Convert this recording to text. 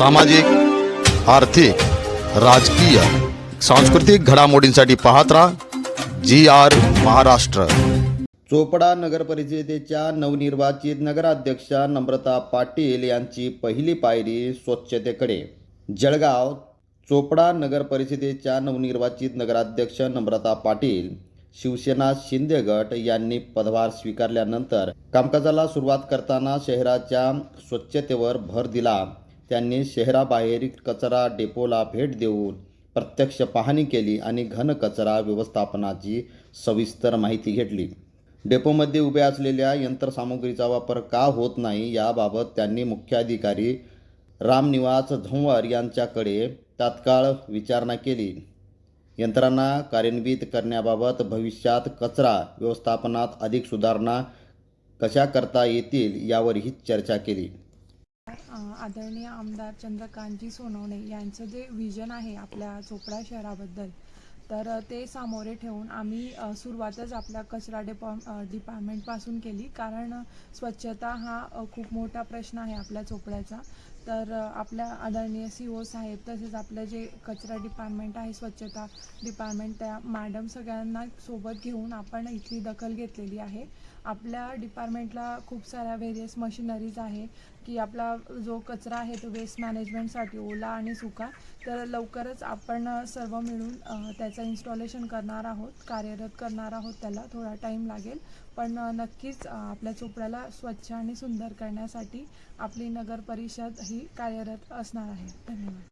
सामाजिक आर्थिक राजकीय सांस्कृतिक घडामोडींसाठी पाहत राहा जी आर महाराष्ट्र. चोपडा नगरपरिषदेच्या नवनिर्वाचित नगराध्यक्षा नम्रता पाटील यांची पहिली पायरी स्वच्छतेकडे. जळगाव चोपडा नगर परिषदेच्या नवनिर्वाचित नगराध्यक्ष नम्रता पाटील शिवसेना शिंदे गट यांनी पदभार स्वीकारल्यानंतर कामकाजाला सुरुवात करताना शहराच्या स्वच्छतेवर भर दिला. त्यांनी शहराबाहेर कचरा डेपोला भेट देऊन प्रत्यक्ष पाहणी केली आणि घन कचरा व्यवस्थापनाची सविस्तर माहिती घेतली. डेपोमध्ये उभ्या असलेल्या यंत्रसामुग्रीचा वापर का होत नाही याबाबत त्यांनी मुख्याधिकारी रामनिवास झंवर यांच्याकडे तात्काळ विचारणा केली. यंत्रणा कार्यान्वित करण्याबाबत भविष्यात कचरा व्यवस्थापनात अधिक सुधारणा कशा करता येतील यावरही चर्चा केली. आदरणीय आमदार चंद्रकांतजी सोनवणे यांचं जे विजन आहे आपल्या चोपडा शहराबद्दल तर ते सामोरे ठेवून आम्ही सुरुवातच आपल्या कचरा डिपा डिपार्टमेंटपासून केली. कारण स्वच्छता हा खूप मोठा प्रश्न आहे आपल्या चोपड्याचा. तर आपल्या आदरणीय सी ओ साहेब तसेच आपलं जे कचरा डिपार्टमेंट आहे स्वच्छता डिपार्टमेंट त्या मॅडम सगळ्यांना सोबत घेऊन आपण इथली दखल घेतलेली आहे. आपल्या डिपार्टमेंटला खूप साऱ्या व्हेरियस मशिनरीज आहे की आपला जो कचरा आहे तो वेस्ट मॅनेजमेंटसाठी ओला आणि सुका. तर लवकरच आपण सर्व मिळून त्याचं त्याचं इन्स्टॉलेशन करणार आहोत कार्यरत करणार आहोत त्याला थोडा टाईम लागेल. पण नक्कीच आपल्या चोपड्याला स्वच्छ आणि सुंदर करण्यासाठी आपली नगर परिषद ही कार्यरत असणार आहे. धन्यवाद.